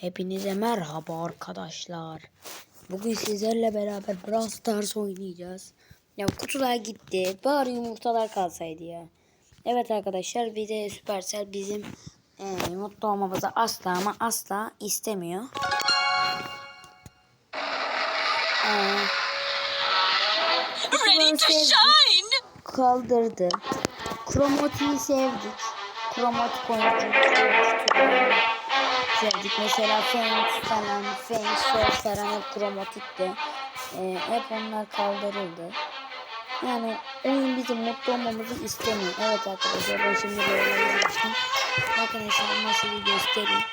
Hepinize merhaba arkadaşlar. Bugün sizlerle beraber Brawl Stars oynayacağız. Ya kutular gitti. Bari yumurtalar kalsaydı ya. Evet arkadaşlar bir de Supercell bizim e, mutlu olmamızı asla ama asla istemiyor. E, Ready to sevdik, shine! kaldırdı. Kromoti'yi sevdik. Kromatik oyuncu sevdik. Mesela Fenix falan, Fenix falan hep kromatikti. Ee, hep onlar kaldırıldı. Yani oyun bizim mutlu olmamızı istemiyor. Evet arkadaşlar ben şimdi böyle geçtim. Arkadaşlar nasıl bir göstereyim.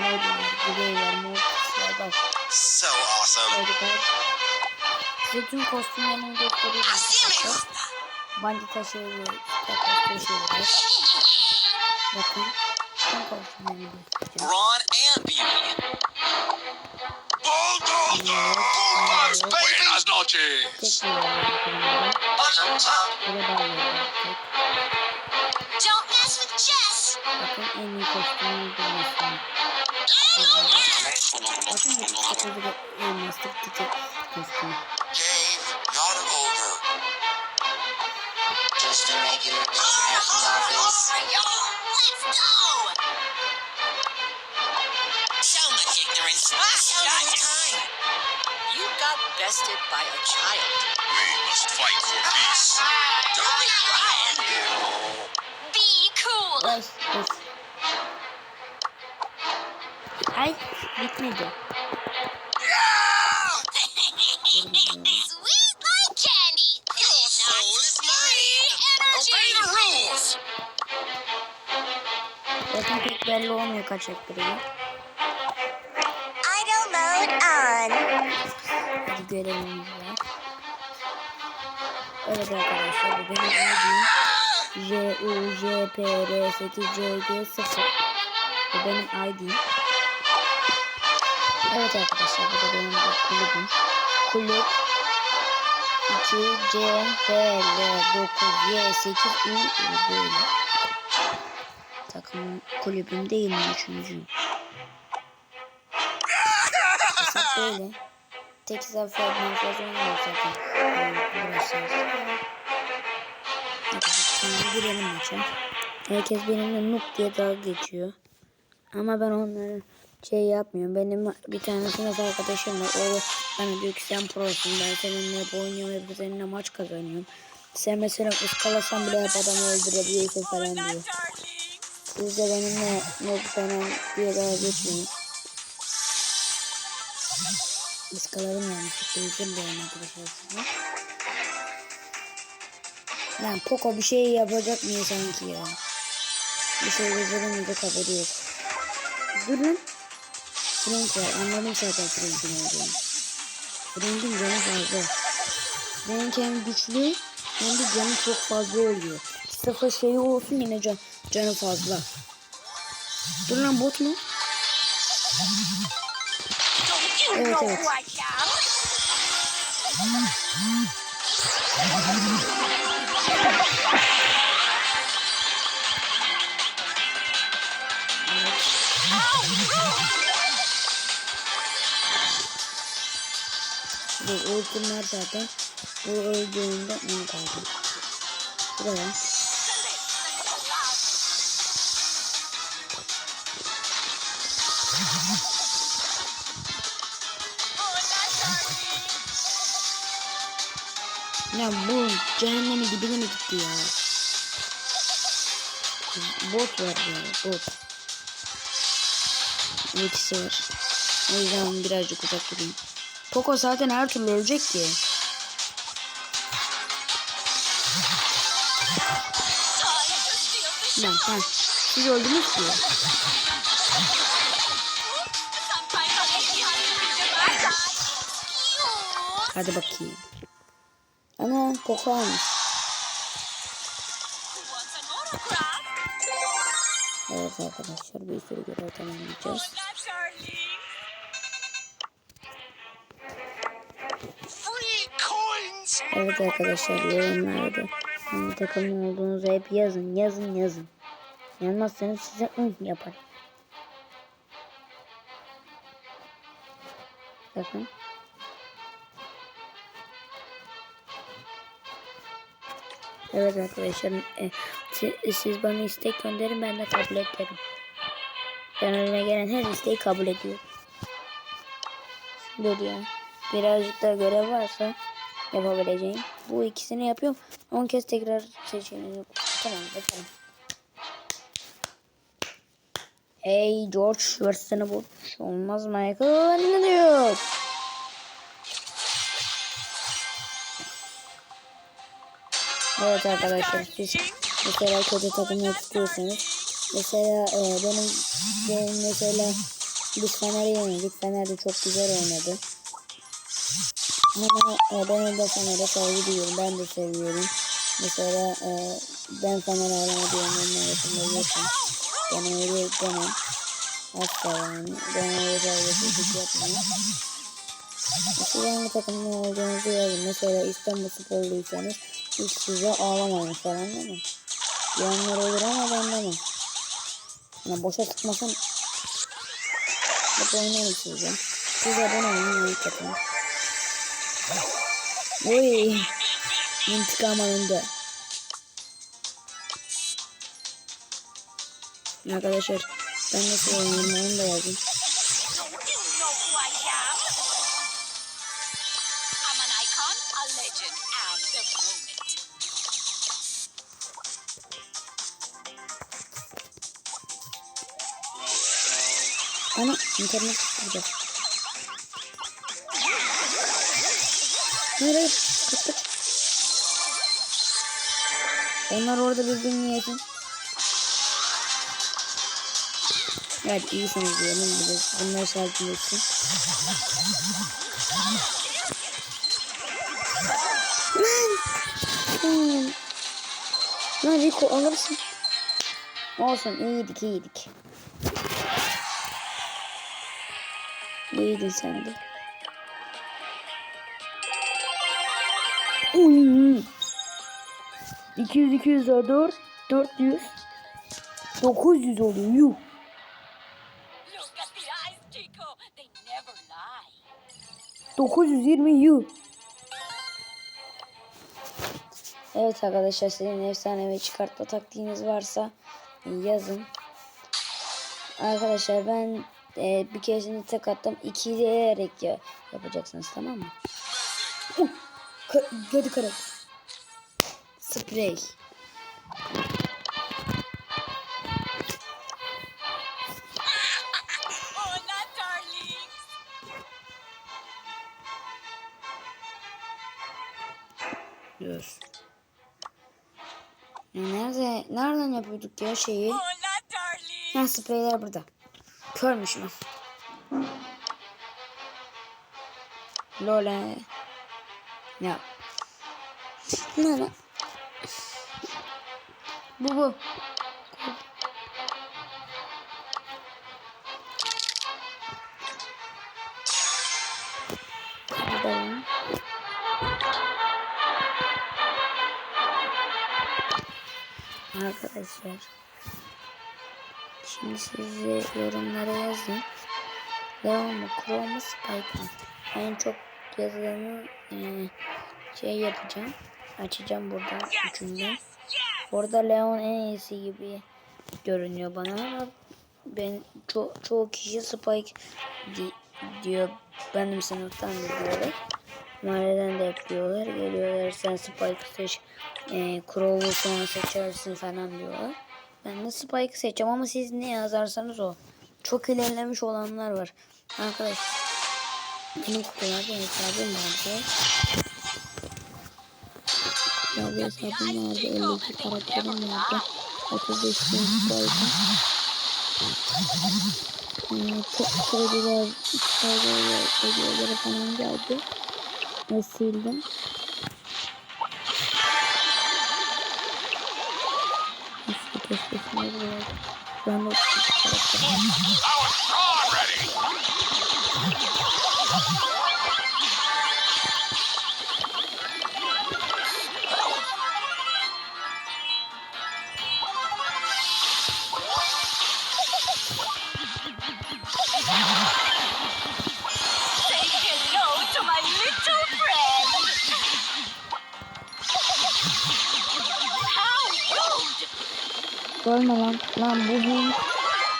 Ne diyor? Greyler, Mortis'ler bak. So awesome. Çocuklar. Size tüm kostümlerini göstereyim. Bandita şeyleri, takaslı şeyler. Bakın. Brawn and beauty. Bulldozer! Bulldogs! Buenas noches! Buttons up! Don't mess with Jess! Dave, not over. Just a regular office. Let's go! So much ignorance, so little time. You got bested by a child. We must fight for peace. Don't be crying. Be cool. Ay, dur. Ay, bitmedi. Belli olmuyor kaç ekranı. Idle mode on. Hadi görevimiz var. Evet arkadaşlar bu benim ID'm. J U J P R 8 C G 0. Bu benim ID'm. Evet arkadaşlar bu da benim bir kulübüm. Kulüp 2 C F L 9 Y 8 U U böyle. Takım mi? Üçüncüyüm. Hesap böyle. Tek zafer ben fazla oynamam zaten. Yani şimdi girelim maça. Herkes benimle noob diye dalga geçiyor. Ama ben onları şey yapmıyorum. Benim bir tane sınıf arkadaşım var. O bana diyor ki sen prosun. Ben seninle oynuyorum. Hep seninle maç kazanıyorum. Sen mesela ıskalasan bile hep adamı öldürebiliyorsun falan diyor. Siz de benimle noob falan diye dalga geçmeyin. Iskalarım yani. Özür dilerim arkadaşlar size. Lan Poco bir şey yapacak mı sanki ya? Bir şey beceremeyecek haberi yok. Dur lan. Frank var. Anladım zaten Frank'in olduğunu. Frank'in canı fazla. Frank hem güçlü hem de canı çok fazla oluyor. Sıfır şeyi olsun yine can, canı fazla. Dur lan bot mu? Evet evet. Bu ultim var zaten. Bu öldüğünde onu kaldı. Buraya. Ya bu cehennemin dibine mi gitti ya? Bot var ya bot. Ultisi var. O yüzden birazcık uzak durayım. Poco zaten her türlü ölecek ki. Lan ha. Siz öldünüz ki. Hadi bakayım. Ana Poco almış. Evet arkadaşlar bir sürü görev tamamlayacağız. Free coins! Evet arkadaşlar yorumlarda hangi takımın olduğunuzu hep yazın yazın yazın. Yazmazsanız size ıh yaparım. Bakın. Evet arkadaşlar e, siz, siz bana istek gönderin ben de kabul ederim. Ben önüme gelen her isteği kabul ediyorum. Dur ya. Birazcık daha görev varsa yapabileceğim. Bu ikisini yapıyorum. 10 kez tekrar seçeneği. Tamam bakalım. Hey George versene bu. Olmaz Michael ne diyor? Evet arkadaşlar siz mesela kötü takımı tutuyorsanız mesela e, benim, benim mesela biz Fener'i yenildik. Fener de çok güzel oynadı. Ama e, ben de Fener'e saygı duyuyorum. Ben de seviyorum. Mesela e, ben Fener ağlama diyorum. Onun arasında yokum. Ben öyle demem. Asla yani. Ben öyle saygısızlık yapmam. Siz hangi takımın olduğunuzu yazın. Mesela İstanbul Sporluysanız hiç size ağlamayın falan değil mi? Diyenler olur ama ben demem. Yani boşa sıkmasın. Bak sizce. Size ben oynayayım iyi takım. Oy. İntikam alındı. Arkadaşlar ben nasıl oynuyorum onu da yazın. İnternet burada. Hayır hayır. Kaç kaç. Onlar orada birbirini yesin. Evet iyisiniz diyelim. Bir de bunlar sakinleşsin. Lan! Lan! Lan Rico alırsın. Olsun iyiydik iyiydik. İyiydin sen de. Uy. 200 200 daha 4 400 900 oluyor yuh. Never lie. 920 yuh. Evet arkadaşlar sizin efsanevi çıkartma taktiğiniz varsa yazın. Arkadaşlar ben e, bir keresinde tek attım. İki diyerek ya, yapacaksınız tamam mı? Uh, ka gördü kara. Sprey. Dur. Ya nerede, nereden yapıyorduk ya şeyi? Ha spreyler burada. Körmüşüm. Lola. Ya. Ne lan? Bu bu. Burada lan. Arkadaşlar. Şimdi siz de yorumlara yazın. Leon mu, Crow mu, Spike mı? En çok yazılanı e, şey yapacağım. Açacağım buradan üçünden. Orada Leon en iyisi gibi görünüyor bana ama ben ço çoğu kişi Spike di diyor. Benim sınıftan diyorlar. Mahalleden de yapıyorlar. Geliyorlar sen Spike seç. E, Crow'u sonra seçersin falan diyorlar. Ben de Spike'ı seçeceğim ama siz ne yazarsanız o. Çok ilerlemiş olanlar var. Arkadaş benim kutularda hesabım vardı. Bir hesabım vardı. 52 karakterim vardı. 35 bin Spike'ım. Hmm, çok krediler, krediler, krediler falan geldi. Ve sildim. Nasıl keşfetmeyi biliyorum. Şu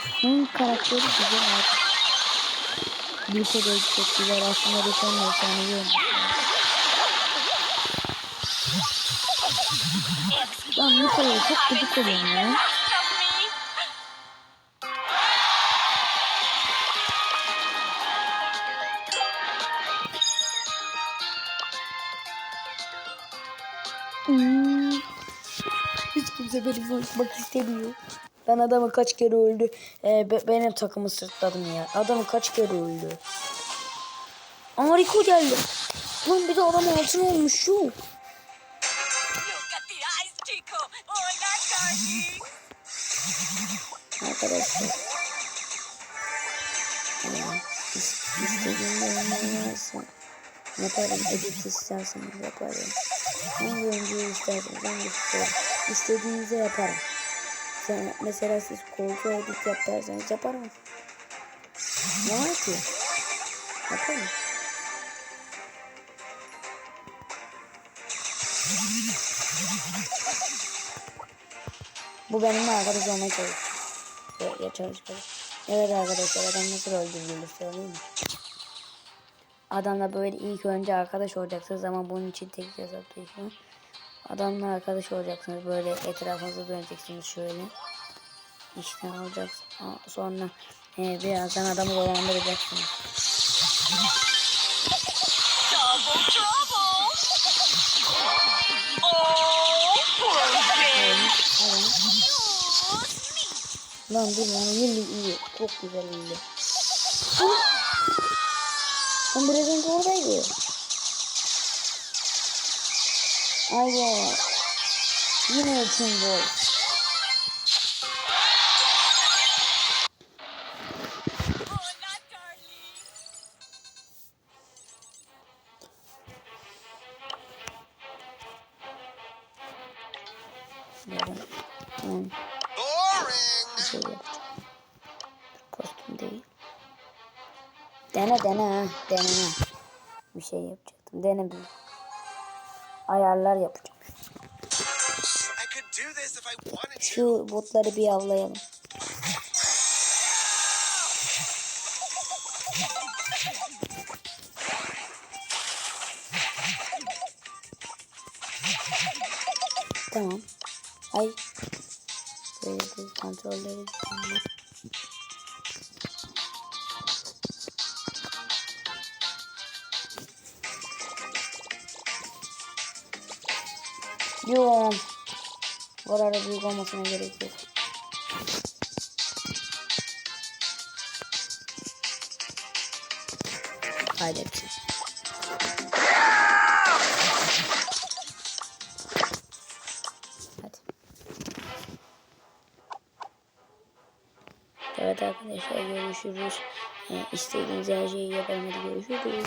Hank karakteri güzel abi. Bilse de çok güzel. Aslında tane efsanevi olmuş. Lan Nikola'yı çok gıcık oluyorum ya. Hmm. Hiç kimse beni konuşmak istemiyor. Ben adamı kaç kere öldü. Ee, be- benim takımı sırtladım ya. Adamı kaç kere öldü. Ama Rico geldi. Lan bir de adam altın olmuş şu. Arkadaşlar. İs- istediğimde oynayamazsam yaparım. Edit isterseniz yaparım. Hangi oyuncuyu isterseniz hangi futbol istediğinizi yaparım. Sen, mesela siz koltuğa edit yap derseniz yaparım. Ne var ki? Yaparım. Bu benimle arkadaş olmaya çalışıyor. Ya, ya çalışıyor. Evet arkadaşlar adam nasıl öldürülür söyleyeyim mi? Adamla böyle ilk önce arkadaş olacaksınız ama bunun için tek hesap değişiyor. Adamla arkadaş olacaksınız böyle etrafınıza döneceksiniz şöyle. İşten alacaksınız. Sonra e, birazdan adamı dolandıracaksınız. Lan dur lan iyi iyi. Çok güzel iyi. Lan biraz önce oradaydı. Ay ya. Yine için gol. Boring. şey. Kostüm değil. Dene dene ha. Dene. Bir şey yapacaktım. Dene bir. Ayarlar yapacağım. Şu botları bir avlayalım. Tamam. Ay. Böyle bir kontrolleri düzenle. Yo. Bu arada büyük olmasına gerek yok. Kaydettim. Hadi. Evet arkadaşlar görüşürüz. Ee, istediğiniz her şeyi yaparım. Hadi görüşürüz.